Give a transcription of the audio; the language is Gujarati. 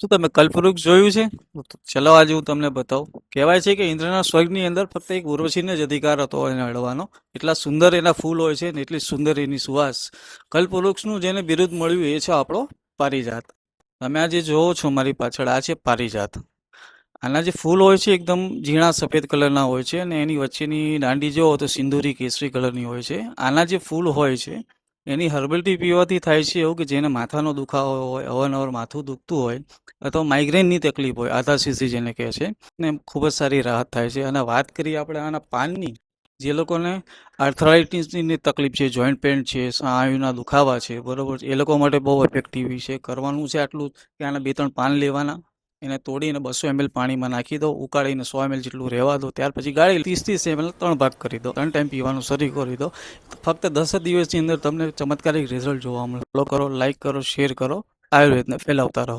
શું તમે કલ્પવૃક્ષ જોયું છે? ચલો આજે હું તમને બતાવું. કહેવાય છે કે ઇન્દ્રના સ્વર્ગની અંદર ફક્ત એક ઉર્વશીને જ અધિકાર હતો એને અડવાનો એટલા સુંદર એના ફૂલ હોય છે ને એટલી સુંદર એની સુવાસ. કલ્પવૃક્ષનું જેને બિરુદ મળ્યું એ છે આપણો પારિજાત. તમે આ જે જોવો છો મારી પાછળ, આ છે પારિજાત. આના જે ફૂલ હોય છે એકદમ ઝીણા સફેદ કલરના હોય છે અને એની વચ્ચેની દાંડી જોવો તો સિંદૂરી કેસરી કલરની હોય છે. આના જે ફૂલ હોય છે એની હર્બલ ટી પીવાથી થાય છે એવું કે જેને માથાનો દુખાવો હોય, અવારનવાર માથું દુખતું હોય, અથવા માઇગ્રેનની તકલીફ હોય આધાશીસી જેને કહે છે, ને ખૂબ જ સારી રાહત થાય છે. અને વાત કરીએ આપણે આના પાનની, જે લોકોને આર્થરાઇટિસની તકલીફ છે જોઈન્ટ પેન છે સ્નાયુના દુખાવા છે, બરોબર એ લોકો માટે બહુ ઇફેક્ટિવ છે. કરવાનું છે આટલું કે આના બે ત્રણ પાન લેવાના. એને તોડીને બસો એમએલ પાણીમાં નાખી દો, ઉકાળીને સો એમએલ જેટલું રહેવા દો, ત્યાર પછી ગાળી ત્રીસ ત્રીસ એમએલ ત્રણ ભાગ કરી દો, ત્રણ ટાઈમ પીવાનું શરૂ કરી દો. ફક્ત દસ દિવસની અંદર તમને ચમત્કારિક રિઝલ્ટ જોવા મળે. ફોલો કરો લાઇક કરો શેર કરો. આયુર્વેદને ફેલાવતા રહો.